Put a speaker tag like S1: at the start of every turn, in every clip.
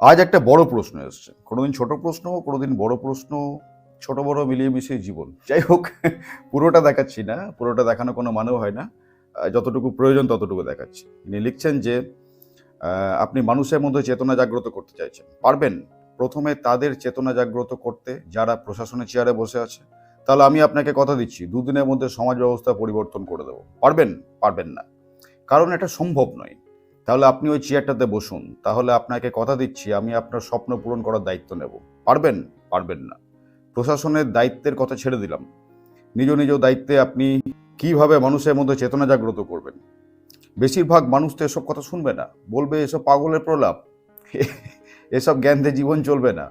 S1: আজ একটা বড় প্রশ্ন এসছে। কোনোদিন ছোট প্রশ্ন, কোনোদিন বড় প্রশ্ন, ছোট বড় মিলিয়ে মিশিয়ে জীবন। যাই হোক, পুরোটা দেখাচ্ছি না, পুরোটা দেখানো কোনো মানেও হয় না। যতটুকু প্রয়োজন ততটুকু দেখাচ্ছি। ইনি লিখছেন যে আপনি মানুষের মধ্যে চেতনা জাগ্রত করতে চাইছেন। পারবেন প্রথমে তাদের চেতনা জাগ্রত করতে, যারা প্রশাসনের চেয়ারে বসে আছে। তাহলে আমি আপনাকে কথা দিচ্ছি, দুদিনের মধ্যে সমাজ ব্যবস্থা পরিবর্তন করে দেবো। পারবেন? পারবেন না। কারণ এটা সম্ভব নয়। তাহলে আপনি ওই চেয়ারটাতে বসুন। তাহলে আপনাকে কথা দিচ্ছি, আমি আপনার স্বপ্ন পূরণ করার দায়িত্ব নেব। পারবেন? পারবেন না। প্রশাসনের দায়িত্বের কথা ছেড়ে দিলাম। নিজ নিজ দায়িত্বে আপনি কীভাবে মানুষের মধ্যে চেতনা জাগ্রত করবেন? বেশিরভাগ মানুষ তো এসব কথা শুনবে না। বলবে, এসব পাগলের প্রলাপ? এসব জ্ঞানতে জীবন চলবে না।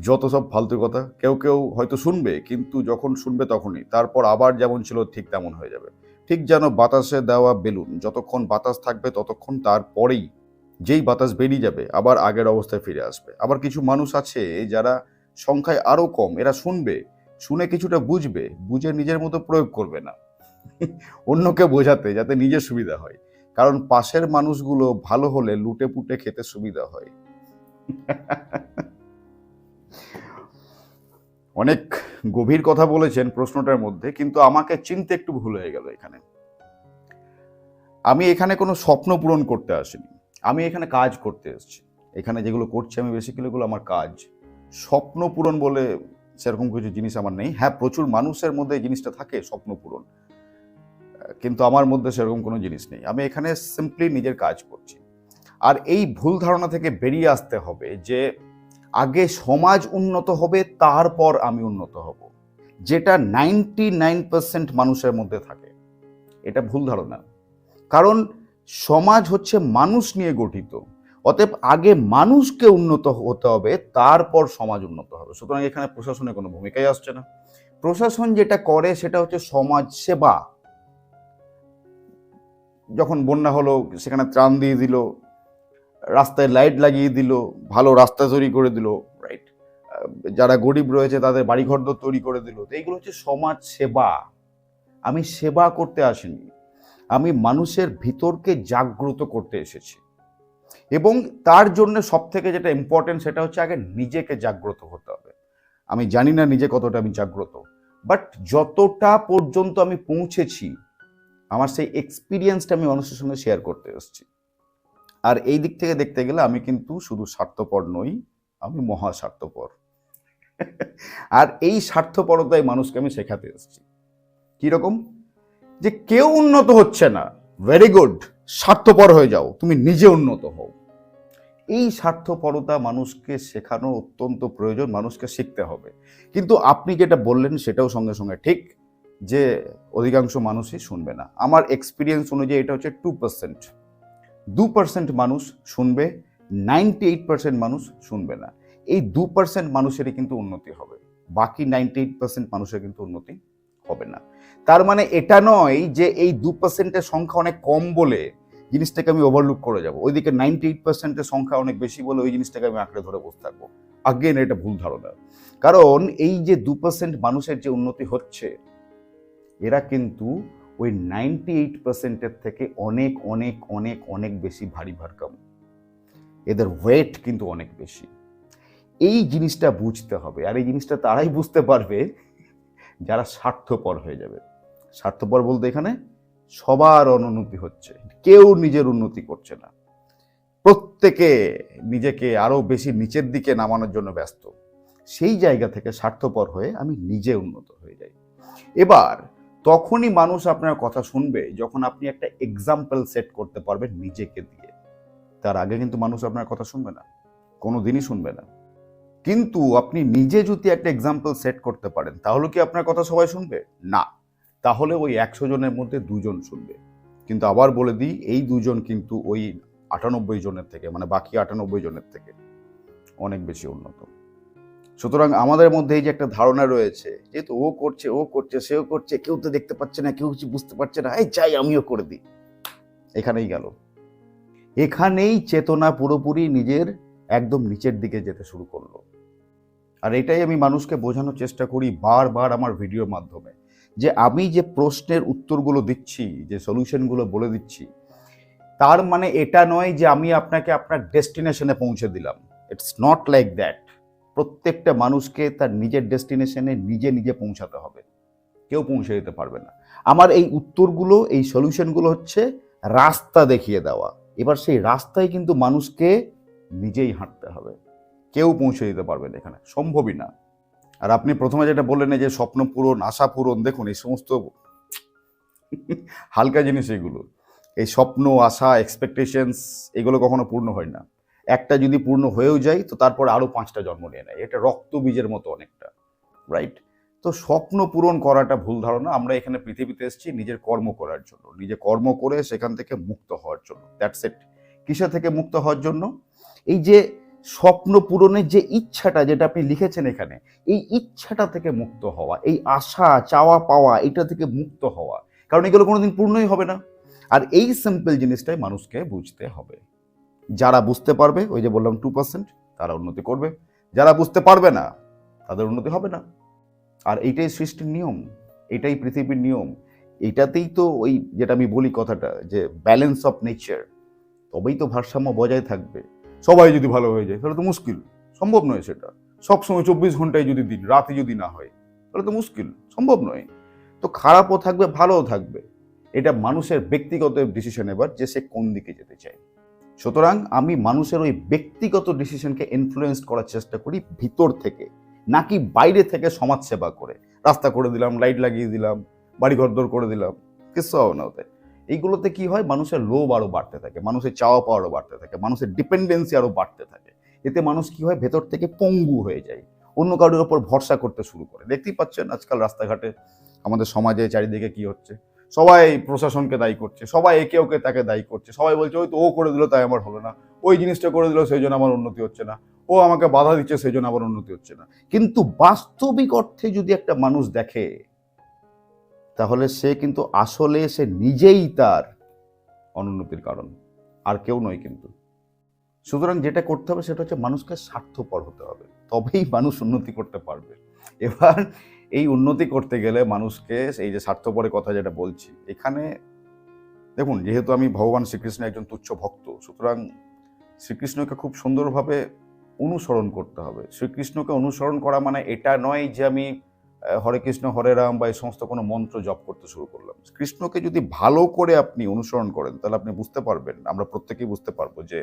S1: যত সব ফালতু কথা, কেউ কেউ হয়তো শুনবে, কিন্তু যখন শুনবে তখনই। তারপর আবার যেমন ছিল, ঠিক তেমন হয়ে যাবে। ঠিক যেন বাতাসে দেওয়া বেলুন, যতক্ষণ বাতাস থাকবে ততক্ষণ তারপরেই যেই বাতাস বেরিয়ে যাবে, আবার আগের অবস্থায় ফিরে আসবে। আবার কিছু মানুষ আছে যারা সংখ্যায় আরও কম, এরা শুনবে, শুনে কিছুটা বুঝবে, বুঝে নিজের মতো প্রয়োগ করবে না। অন্যকে বোঝাতে যাতে নিজের সুবিধা হয়। কারণ পাশের মানুষগুলো ভালো হলে লুটে পুটে খেতে সুবিধা হয়। অনেক গভীর কথা বলেছেন প্রশ্নটার মধ্যে, কিন্তু আমাকে চিনতে একটু ভুল হয়ে গেল এখানে। আমি এখানে কোনো স্বপ্ন পূরণ করতে আসিনি। আমি এখানে কাজ করতে এসেছি। এখানে যেগুলো করছি আমি বেসিক্যালি এগুলো আমার কাজ। স্বপ্ন পূরণ বলে সেরকম কিছু জিনিস আমার নেই। হ্যাঁ প্রচুর মানুষের মধ্যে এই জিনিসটা থাকে, স্বপ্ন পূরণ। কিন্তু আমার মধ্যে সেরকম কোনো জিনিস নেই। আমি এখানে সিম্পলি নিজের কাজ করছি। আর এই ভুল ধারণা থেকে বেরিয়ে আসতে হবে যে আগে সমাজ উন্নত হবে, তারপর আমি উন্নত হব। যেটা নাইনটি নাইন পার্সেন্ট মানুষের মধ্যে থাকে। এটা ভুল ধারণা। কারণ সমাজ হচ্ছে মানুষ নিয়ে গঠিত। অতএব আগে মানুষকে উন্নত হতে হবে, তারপর সমাজ উন্নত হবে। সুতরাং এখানে প্রশাসনের কোনো ভূমিকাই আসছে না। প্রশাসন যেটা করে সেটা হচ্ছে সমাজ সেবা। যখন বন্যা হলো, সেখানে ত্রাণ দিয়ে দিল রাস্তায় লাইট লাগিয়ে দিল, ভালো রাস্তা তৈরি করে দিল রাইট যারা গরিব রয়েছে তাদের বাড়িঘর তৈরি করে দিল। তো এইগুলো হচ্ছে সমাজ সেবা। আমি সেবা করতে আসিনি। আমি মানুষের ভিতরকে জাগ্রত করতে এসেছি। এবং তার জন্য সব থেকে যেটা ইম্পর্টেন্ট সেটা হচ্ছে আগে নিজেকে জাগ্রত হতে হবে। আমি জানি না নিজে কতটা আমি জাগ্রত। বাট যতটা পর্যন্ত আমি পৌঁছেছি, আমার সেই এক্সপিরিয়েন্সটা আমি মানুষের সঙ্গে শেয়ার করতে এসেছি। আর এই দিক থেকে দেখতে গেলে আমি কিন্তু শুধু স্বার্থপর নই, আমি মহা স্বার্থপর। আর এই স্বার্থপরতাই মানুষকে আমি শেখাতে এসেছি। কীরকম যে কেউ উন্নত হচ্ছে না। ভেরি গুড স্বার্থপর হয়ে যাও, তুমি নিজে উন্নত হও। এই স্বার্থপরতা মানুষকে শেখানো অত্যন্ত প্রয়োজন, মানুষকে শিখতে হবে। কিন্তু আপনি যেটা বললেন সেটাও সঙ্গে সঙ্গে ঠিক, যে অধিকাংশ মানুষই শুনবে না। আমার এক্সপিরিয়েন্স অনুযায়ী এটা হচ্ছে টু পার্সেন্ট দু পার্সেন্ট মানুষ শুনবে নাইনটি এইট পার্সেন্ট মানুষ শুনবে না। এই দু পার্সেন্ট মানুষেরই কিন্তু উন্নতি হবে। বাকি নাইনটি এইট পার্সেন্ট মানুষের কিন্তু উন্নতি হবে না। তার মানে এটা নয় যে এই দু পার্সেন্টের সংখ্যা অনেক কম বলে জিনিসটাকে আমি ওভারলুক করে যাব। ওইদিকে নাইনটি এইট পার্সেন্টের সংখ্যা অনেক বেশি বলে ওই জিনিসটাকে আমি আঁকড়ে ধরে বসে থাকব। আগেন এটা ভুল ধারণা। কারণ এই যে দু পার্সেন্ট মানুষের যে উন্নতি হচ্ছে, এরা কিন্তু ওই নাইনটি এইট পার্সেন্টের থেকে অনেক অনেক অনেক অনেক বেশি ভারী ভারকাম এদের ওয়েট কিন্তু অনেক বেশি। এই জিনিসটা বুঝতে হবে, আর এই জিনিসটা তারাই বুঝতে পারবে যারা স্বার্থপর হয়ে যাবে। স্বার্থপর বলতে এখানে সবার অনুন্নতি হচ্ছে, কেউ নিজের উন্নতি করছে না। প্রত্যেকে নিজেকে আরও বেশি নিচের দিকে নামানোর জন্য ব্যস্ত। সেই জায়গা থেকে স্বার্থপর হয়ে আমি নিজে উন্নত হয়ে যাই। এবার তখনই মানুষ আপনার কথা শুনবে যখন আপনি একটা এক্সাম্পল সেট করতে পারবেন নিজেকে দিয়ে। তার আগে কিন্তু মানুষ আপনার কথা শুনবে না কোনো দিনই শুনবে না। কিন্তু আপনি নিজে যদি একটা এক্সাম্পল সেট করতে পারেন, তাহলে কি আপনার কথা সবাই শুনবে? না। তাহলে ওই একশো জনের মধ্যে দুজন শুনবে। কিন্তু আবার বলে দিই, এই দুজন কিন্তু ওই আটানব্বই জনের থেকে মানে বাকি আটানব্বই জনের থেকে অনেক বেশি উন্নত। সুতরাং আমাদের মধ্যে এই যে একটা ধারণা রয়েছে যেহেতু ও করছে ও করছে, সেও করছে, কেউ তো দেখতে পাচ্ছে না, কেউ কিছু বুঝতে পারছে না, এই চাই আমিও করে দিই। এখানেই গেল। এখানেই চেতনা পুরোপুরি নিজের একদম নিচের দিকে যেতে শুরু করল। আর এটাই আমি মানুষকে বোঝানোর চেষ্টা করি বারবার আমার ভিডিওর মাধ্যমে, যে আমি যে প্রশ্নের উত্তরগুলো দিচ্ছি, যে সলিউশনগুলো বলে দিচ্ছি, তার মানে এটা নয় যে আমি আপনাকে আপনার ডেস্টিনেশনে পৌঁছে দিলাম। ইটস নট লাইক দ্যাট প্রত্যেকটা মানুষকে তার নিজের ডেস্টিনেশনে নিজে নিজে পৌঁছাতে হবে। কেউ পৌঁছে দিতে পারবে না। আমার এই উত্তরগুলো, এই সলিউশনগুলো হচ্ছে রাস্তা দেখিয়ে দেওয়া। এবার সেই রাস্তায় কিন্তু মানুষকে নিজেই হাঁটতে হবে। কেউ পৌঁছে দিতে পারবে না এখানে। সম্ভবই না। আর আপনি প্রথমে যেটা বললেন যে স্বপ্ন পূরণ, আশা পূরণ, দেখুন এই সমস্ত হালকা জিনিস এগুলো। এই স্বপ্ন, আশা এক্সপেকটেশনস এগুলো কখনো পূর্ণ হয় না। একটা যদি পূর্ণ হয়েও যায়, তো তারপর আরও পাঁচটা জন্ম নিয়ে নেয়। এটা রক্ত বীজের মতো অনেকটা রাইট তো স্বপ্ন পূরণ করাটা ভুল ধারণা। আমরা এখানে পৃথিবীতে এসেছি নিজের কর্ম করার জন্য। নিজে কর্ম করে সেখান থেকে মুক্ত হওয়ার জন্য। দ্যাটস ইট কিসে থেকে মুক্ত হওয়ার জন্য? এই যে স্বপ্ন পূরণের যে ইচ্ছাটা যেটা আপনি লিখেছেন এখানে, এই ইচ্ছাটা থেকে মুক্ত হওয়া, এই আশা, চাওয়া, পাওয়া, এটা থেকে মুক্ত হওয়া। কারণ এগুলো কোনোদিন পূর্ণই হবে না। আর এই সিম্পল জিনিসটাই মানুষকে বুঝতে হবে। যারা বুঝতে পারবে, ওই যে বললাম টু পার্সেন্ট তারা উন্নতি করবে। যারা বুঝতে পারবে না, তাদের উন্নতি হবে না। আর এইটাই সৃষ্টির নিয়ম, এটাই পৃথিবীর নিয়ম। এইটাতেই তো ওই যেটা আমি বলি কথাটা, যে ব্যালেন্স অফ নেচার তবেই তো ভারসাম্য বজায় থাকবে। সবাই যদি ভালো হয়ে যায়, তাহলে তো মুশকিল। সম্ভব নয় সেটা। সবসময় চব্বিশ ঘন্টায় যদি দিন, রাতে যদি না হয়, তাহলে তো মুশকিল। সম্ভব নয়। তো খারাপও থাকবে, ভালোও থাকবে। এটা মানুষের ব্যক্তিগত ডিসিশন এবার যে সে কোন দিকে যেতে চায়। সুতরাং আমি মানুষের ওই ব্যক্তিগত ডিসিশনকে ইনফ্লুয়েন্স করার চেষ্টা করি ভিতর থেকে, নাকি বাইরে থেকে সমাজ সেবা করে। রাস্তা করে দিলাম লাইট লাগিয়ে দিলাম বাড়ি ঘরদোর করে দিলাম, কিছু হবে না ওতে। এইগুলোতে কি হয়? মানুষের লোভ আরও বাড়তে থাকে, মানুষের চাওয়া পাওয়া আরও বাড়তে থাকে, মানুষের ডিপেন্ডেন্সি আরও বাড়তে থাকে। এতে মানুষ কি হয়? ভেতর থেকে পঙ্গু হয়ে যায়, অন্য কারোর ওপর ভরসা করতে শুরু করে। দেখতেই পাচ্ছেন আজকাল রাস্তাঘাটে আমাদের সমাজে চারিদিকে কি হচ্ছে? সবাই প্রশাসনকে দায়ী করছে, সবাই একে ওকে তাকে দায়ী করছে, সবাই বলছে, ওই তো ও করে দিল, তাই আমার হলো না। ওই জিনিসটা করে দিল, সেই জন্য আমার উন্নতি হচ্ছে না। ও আমাকে বাধা দিচ্ছে, সেই জন্য আমার উন্নতি হচ্ছে না। কিন্তু বাস্তবিক অর্থে যদি একটা মানুষ দেখে, তাহলে সে কিন্তু আসলে সে নিজেই তার অনুন্নতির কারণ, আর কেউ নয় কিন্তু। সুতরাং যেটা করতে হবে, সেটা হচ্ছে মানুষকে স্বার্থপর হতে হবে। তবেই মানুষ উন্নতি করতে পারবে। এবার এই উন্নতি করতে গেলে মানুষকে এই যে স্বার্থপরের কথা যেটা বলছি, এখানে দেখুন, যেহেতু আমি ভগবান শ্রীকৃষ্ণের একজন তুচ্ছ ভক্ত, সুতরাং শ্রীকৃষ্ণকে খুব সুন্দরভাবে অনুসরণ করতে হবে। শ্রীকৃষ্ণকে অনুসরণ করা মানে এটা নয় যে আমি হরে কৃষ্ণ, হরে রাম বা এই সমস্ত কোনো মন্ত্র জপ করতে শুরু করলাম। কৃষ্ণকে যদি ভালো করে আপনি অনুসরণ করেন, তাহলে আপনি বুঝতে পারবেন, আমরা প্রত্যেকেই বুঝতে পারব যে,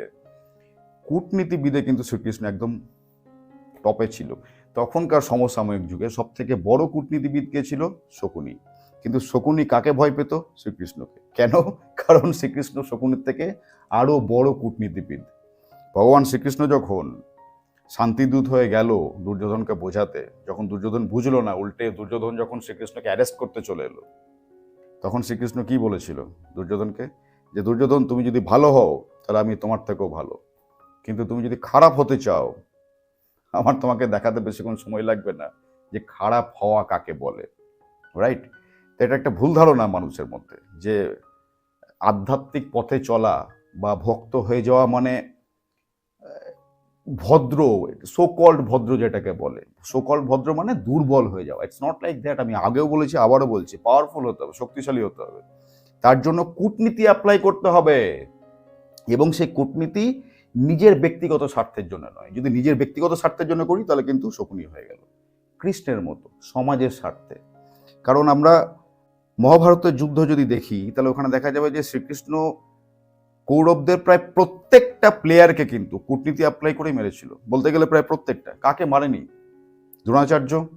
S1: কূটনীতিবিদে কিন্তু শ্রীকৃষ্ণ একদম টপে ছিল। তখনকার সমসাময়িক যুগে সব থেকে বড় কূটনীতিবিদ কে ছিল? শকুনি। কিন্তু শকুনি কাকে ভয় পেত? শ্রীকৃষ্ণকে। কেন? কারণ শ্রীকৃষ্ণ শকুনির থেকে আরও বড় কূটনীতিবিদ। ভগবান শ্রীকৃষ্ণ যখন শান্তিদূত হয়ে গেল দুর্যোধনকে বোঝাতে, যখন দুর্যোধন বুঝলো না, উল্টে দুর্যোধন যখন শ্রীকৃষ্ণকে অ্যারেস্ট করতে চলে এলো, তখন শ্রীকৃষ্ণ কি বলেছিল দুর্যোধনকে? যে, দুর্যোধন, তুমি যদি ভালো হও, তাহলে আমি তোমার থেকেও ভালো। কিন্তু তুমি যদি খারাপ হতে চাও আমার তোমাকে দেখাতে বেশিক্ষণ সময় লাগবে না যে খারাপ হওয়া কাকে বলে রাইট তো এটা একটা ভুল ধারণা মানুষের মধ্যে যে আধ্যাত্মিক পথে চলা বা ভক্ত হয়ে যাওয়া মানে ভদ্র সোকল্ড ভদ্র যেটাকে বলে। সোকল্ড ভদ্র মানে দুর্বল হয়ে যাওয়া। ইটস নট লাইক দ্যাট আমি আগেও বলেছি, আবারও বলছি পাওয়ারফুল হতে হবে, শক্তিশালী হতে হবে। তার জন্য কূটনীতি অ্যাপ্লাই করতে হবে। এবং সেই কূটনীতি নিজের ব্যক্তিগত স্বার্থের জন্য নয়। যদি নিজের ব্যক্তিগত স্বার্থের জন্য করি, তাহলে কিন্তু শকুনি হয়ে গেল। কৃষ্ণের মতো, সমাজের স্বার্থে। কারণ আমরা মহাভারতের যুদ্ধ যদি দেখি, তাহলে ওখানে দেখা যাবে যে শ্রীকৃষ্ণ কৌরবদের প্রায় প্রত্যেকটা প্লেয়ারকে কিন্তু কূটনীতি অ্যাপ্লাই করেই মেরেছিল। বলতে গেলে প্রায় প্রত্যেকটা। কাকে মারেনি? দ্রোণাচার্য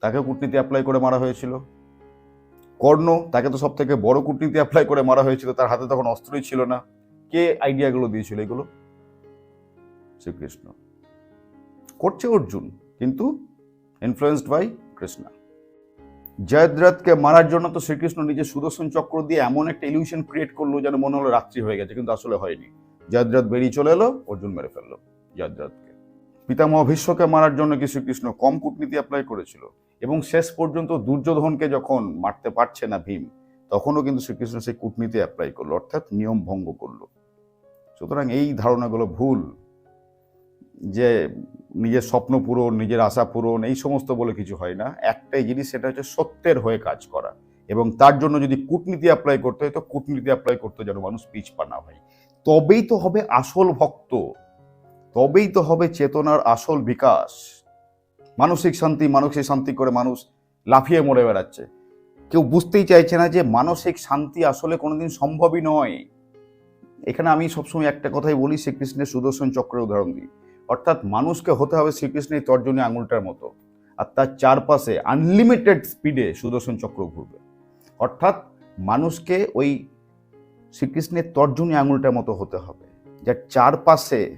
S1: তাকে কূটনীতি অ্যাপ্লাই করে মারা হয়েছিল। কর্ণ, তাকে তো সব থেকে বড় কূটনীতি অ্যাপ্লাই করে মারা হয়েছিল। তার হাতে তখন অস্ত্রই ছিল না। কে আইডিয়াগুলো দিয়েছিল এগুলো? শ্রীকৃষ্ণ। করছে অর্জুন, কিন্তু ইনফ্লুয়েসড বাই কৃষ্ণ। জয়দ্রথকে মারার জন্য তো শ্রীকৃষ্ণ নিজে সুদর্শন চক্র দিয়ে এমন একটা ইলিউশন ক্রিয়েট করল যেন মনে হলো রাত্রি হয়ে গেছে, কিন্তু আসলে হয়নি। জয়দ্রথ বেরিয়ে চলে এলো, অর্জুন মেরে ফেলল জয়দ্রথকে। পিতামহ ভীষ্মকে মারার জন্য কি শ্রীকৃষ্ণ কম কূটনীতি অ্যাপ্লাই করেছিল? এবং শেষ পর্যন্ত দুর্যোধনকে যখন মারতে পারছে না ভীম, তখনও কিন্তু শ্রীকৃষ্ণ সেই কূটনীতি অ্যাপ্লাই করল, অর্থাৎ নিয়ম ভঙ্গ করল। সুতরাং এই ধারণাগুলো ভুল। যে নিজের স্বপ্ন পূরণ, নিজের আশা পূরণ, এই সমস্ত বলে কিছু হয় না। একটাই জিনিস সেটা হচ্ছে সত্যের হয়ে কাজ করা এবং তার জন্য যদি কূটনীতি অ্যাপ্লাই করতে হয়, তো কূটনীতি অ্যাপ্লাই করতে যেন মানুষ পিছ পা না হয়। তবেই তো হবে আসল ভক্ত, তবেই তো হবে চেতনার আসল বিকাশ। মানসিক শান্তি মানসিক শান্তি করে মানুষ লাফিয়ে মরে বেড়াচ্ছে। কেউ বুঝতেই চাইছে না যে মানসিক শান্তি আসলে কোনোদিন সম্ভবই নয়। এখানে আমি সবসময় একটা কথাই বলি, শ্রীকৃষ্ণের সুদর্শন চক্রের উদাহরণ দিই। অর্থাৎ মানুষকে হতে হবে শ্রীকৃষ্ণের তর্জনী আঙুলটার মতো। আর তার চারপাশে আনলিমিটেড স্পিডে সুদর্শন চক্র ঘুরবে। অর্থাৎ মানুষকে ওই শ্রীকৃষ্ণের তর্জনী আঙুলটার মতো হতে হবে। যার চারপাশে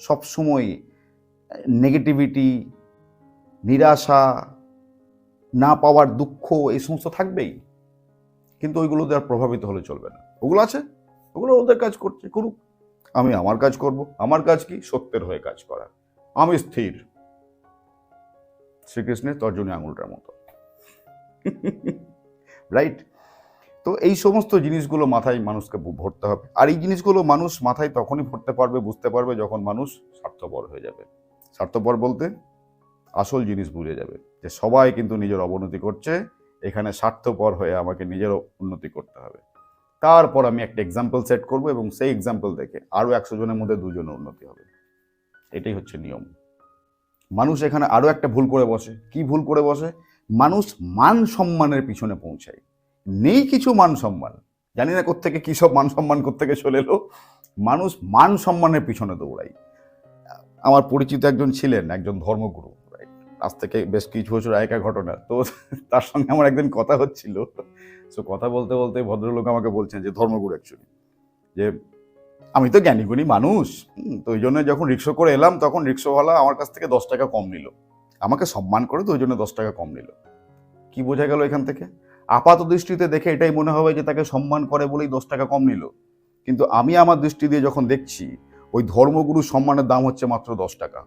S1: সবসময় নেগেটিভিটি নিরাশা, না পাওয়ার দুঃখ, এই সমস্ত থাকবেই। কিন্তু ওইগুলো দ্বারা প্রভাবিত হলে চলবে না। ওগুলো আছে। ওগুলো ওদের কাজ করছে, করুক। আমি আমার কাজ করব। আমার কাজ কি? সত্যের হয়ে কাজ করা। আমি স্থির। শ্রীকৃষ্ণের তর্জনী আঙুলটার মতো। রাইট তো এই সমস্ত জিনিসগুলো মাথায় মানুষকে ভরতে হবে। আর এই জিনিসগুলো মানুষ মাথায় তখনই ভরতে পারবে, বুঝতে পারবে যখন মানুষ স্বার্থপর হয়ে যাবে। স্বার্থপর বলতে আসল জিনিস বুঝে যাবে যে সবাই কিন্তু নিজের অবনতি করছে, এখানে স্বার্থপর হয়ে আমাকে নিজের উন্নতি করতে হবে। তারপর আমি একটা এক্সাম্পল সেট করব এবং সেই এক্সাম্পল দেখে আরও একশো জনের মধ্যে দুজনের উন্নতি হবে। এটাই হচ্ছে নিয়ম। মানুষ এখানে আরও একটা ভুল করে বসে। কি ভুল করে বসে? মানুষ মান সম্মানের পিছনে পৌঁছায়। নেই কিছু মান সম্মান। জানি না কোত্থেকে কী সব মান সম্মান কোত্থেকে চলে এলো। মানুষ মান সম্মানের পিছনে দৌড়ায়। আমার পরিচিত একজন ছিলেন, একজন ধর্মগুরু। আজ থেকে বেশ কিছু বছর আগেকার ঘটনা। তো তার সঙ্গে আমার একদিন কথা হচ্ছিল। সো কথা বলতে বলতে ভদ্রলোক আমাকে বলছেন যে, ধর্মগুরু অ্যাকচুয়ালি যে আমি তো জ্ঞানীগুণী মানুষ। তো ওই জন্য যখন রিক্সা করে এলাম, তখন রিক্সাওয়ালা আমার কাছ থেকে দশ টাকা কম নিল। আমাকে সম্মান করে তো ওই জন্য দশ টাকা কম নিল। কি বোঝা গেল এখান থেকে? আপাত দৃষ্টিতে দেখে এটাই মনে হবে যে, তাকে সম্মান করে বলেই দশ টাকা কম নিল। কিন্তু আমি আমার দৃষ্টি দিয়ে যখন দেখছি, ওই ধর্মগুরু সম্মানের দাম হচ্ছে মাত্র দশ টাকা।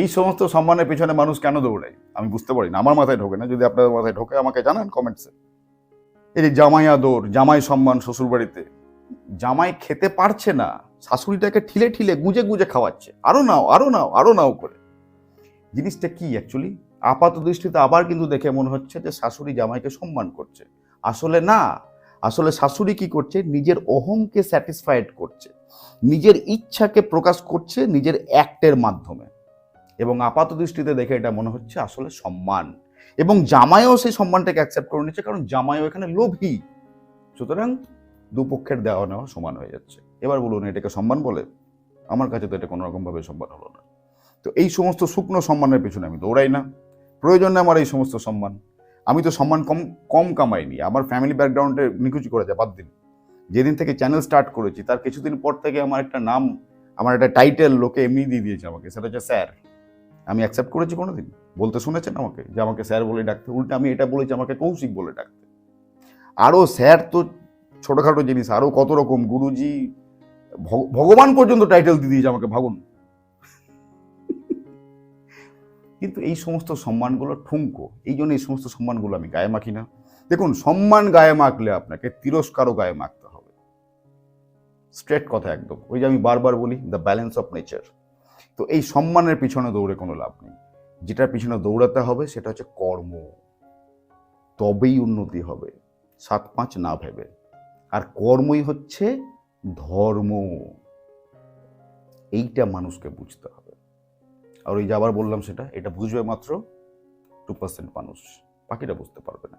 S1: এই সমস্ত সম্মানের পিছনে মানুষ কেন দৌড়ায়? আমি বুঝতে পারি না, আমার মাথায় ঢোকে না। যদি আপনাদের মাথায় ঢোকে, আমাকে জানান কমেন্টসে এই যে জামাই আদর জামাই সম্মান শ্বশুরবাড়িতে, জামাই খেতে পারছে না, শাশুড়িটাকে ঠিলে ঠিলে গুজে গুজে খাওয়াচ্ছে। আরও নাও আরও নাও আরও নাও করে। জিনিসটা কি অ্যাকচুয়ালি আপাত দৃষ্টিতে আবার কিন্তু দেখে মনে হচ্ছে যে শাশুড়ি জামাইকে সম্মান করছে। আসলে না, আসলে শাশুড়ি কি করছে? নিজের অহংকে স্যাটিসফাইড করছে। নিজের ইচ্ছাকে প্রকাশ করছে নিজের অ্যাক্টের মাধ্যমে। এবং আপাত দৃষ্টিতে দেখে এটা মনে হচ্ছে আসলে সম্মান। এবং জামাইও সেই সম্মানটাকে অ্যাকসেপ্ট করে নিচ্ছে, কারণ জামাইও এখানে লোভী। সুতরাং দুপক্ষের দেওয়া নেওয়া সমান হয়ে যাচ্ছে। এবার বলুন, এটাকে সম্মান বলে? আমার কাছে তো এটা কোনো রকমভাবে সম্মান হলো না। তো এই সমস্ত শুকনো সম্মানের পেছনে আমি দৌড়াই না। প্রয়োজন আমার এই সমস্ত সম্মান। আমি তো সম্মান কম কম কামাইনি। আমার ফ্যামিলি ব্যাকগ্রাউন্ডে নিকুচি করে যায় বাদ দিন। যেদিন থেকে চ্যানেল স্টার্ট করেছি, তার কিছুদিন পর থেকে আমার একটা নাম, আমার একটা টাইটেল লোকে এমনি দিয়ে দিয়েছে আমাকে। সেটা হচ্ছে স্যার। আমি অ্যাকসেপ্ট করেছি কোনোদিন। বলতে শুনেছেন আমাকে যে আমাকে স্যার বলে ডাকতে। উল্টে আমি এটা বলেছি, আমাকে কৌশিক বলে ডাকতে। আরও স্যার তো ছোটোখাটো জিনিস আরও কত রকম গুরুজি, ভগ- ভগবান পর্যন্ত টাইটেল দিয়ে দিয়েছে আমাকে, ভাবুন। কিন্তু এই সমস্ত সম্মানগুলো ঠুঙ্কো এই জন্য এই সমস্ত সম্মানগুলো আমি গায়ে মাখি না। দেখুন, সম্মান গায়ে মাখলে আপনাকে তিরস্কারও গায়ে মাখতে হবে। স্ট্রেট কথা একদম। ওই যে আমি বারবার বলি দ্য ব্যালেন্স অফ নেচার তো এই সম্মানের পিছনে দৌড়ে কোনো লাভ নেই। যেটার পিছনে দৌড়াতে হবে সেটা হচ্ছে কর্ম। তবেই উন্নতি হবে। সাত পাঁচ না ভেবে। আর কর্মই হচ্ছে ধর্ম। এইটা মানুষকে বুঝতে হবে। আর ওই যে আবার বললাম সেটা, এটা বুঝবে মাত্র টু পার্সেন্ট মানুষ। বাকিটা বুঝতে পারবে না।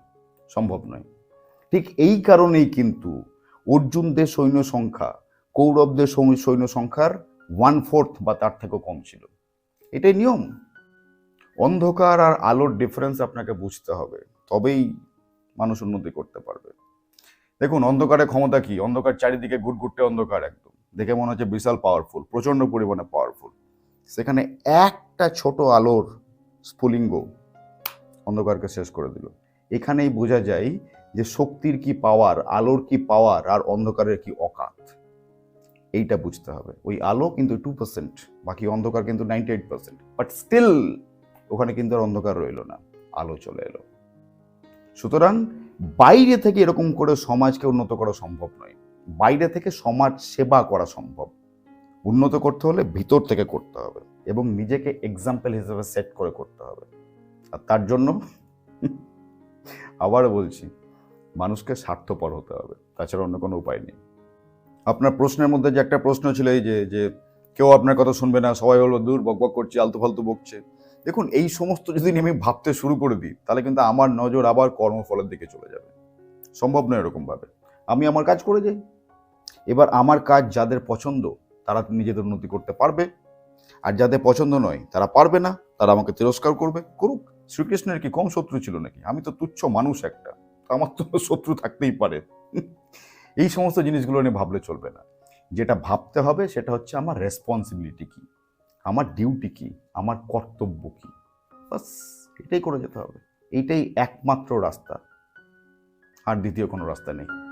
S1: সম্ভব নয়। ঠিক এই কারণেই কিন্তু অর্জুনদের সৈন্য সংখ্যা, কৌরবদের সৈন্য সংখ্যার ওয়ান ফোর্থ বা তার থেকেও কম ছিল। এটাই নিয়ম। অন্ধকার আর আলোর ডিফারেন্স আপনাকে বুঝতে হবে। তবেই মানুষ উন্নতি করতে পারবে। দেখুন অন্ধকারের ক্ষমতা কি? অন্ধকার চারিদিকে গুটগুটে অন্ধকার একদম। দেখে মনে হচ্ছে বিশাল পাওয়ারফুল প্রচণ্ড পরিমাণে পাওয়ারফুল সেখানে একটা ছোট আলোর স্ফুলিঙ্গ অন্ধকারকে শেষ করে দিল। এখানেই বোঝা যায় যে শক্তির কি পাওয়ার আলোর কি পাওয়ার আর অন্ধকারের কি অকাত। এইটা বুঝতে হবে। ওই আলো কিন্তু টু পার্সেন্ট বাকি অন্ধকার কিন্তু ninety eight percent but still ওখানে কিন্তু আর অন্ধকার রইল না, আলো চলে এলো। সুতরাং বাইরে থেকে এরকম করে সমাজকে উন্নত করা সম্ভব নয়। বাইরে থেকে সমাজ সেবা করা সম্ভব। উন্নত করতে হলে ভিতর থেকে করতে হবে এবং নিজেকে এক্সাম্পল হিসেবে সেট করে করতে হবে। আর তার জন্য আবার বলছি, মানুষকে স্বার্থপর হতে হবে। তাছাড়া অন্য কোনো উপায় নেই। আপনার প্রশ্নের মধ্যে যে একটা প্রশ্ন ছিল এই যে যে কেউ আপনার কথা শুনবে না, সবাই হলো দূর বকবক করছে, আলতু ফালতু বকছে। দেখুন, এই সমস্ত যদি আমি ভাবতে শুরু করে দিই, তাহলে কিন্তু আমার নজর আবার কর্মফলের দিকে চলে যাবে। সম্ভব নয় এরকমভাবে। আমি আমার কাজ করে যাই। এবার আমার কাজ যাদের পছন্দ, তারা নিজেদের উন্নতি করতে পারবে। আর যাদের পছন্দ নয়, তারা পারবে না, তারা আমাকে তিরস্কার করবে। করুক, শ্রীকৃষ্ণের কি কম শত্রু ছিল নাকি? আমি তো তুচ্ছ মানুষ একটা। আমার তো শত্রু থাকতেই পারে। এই সমস্ত জিনিসগুলো নিয়ে ভাবলে চলবে না। যেটা ভাবতে হবে সেটা হচ্ছে আমার রেসপন্সিবিলিটি কি? আমার ডিউটি কি? আমার কর্তব্য কি? বাস, এটাই করে যেতে হবে। এইটাই একমাত্র রাস্তা। আর দ্বিতীয় কোনো রাস্তা নেই।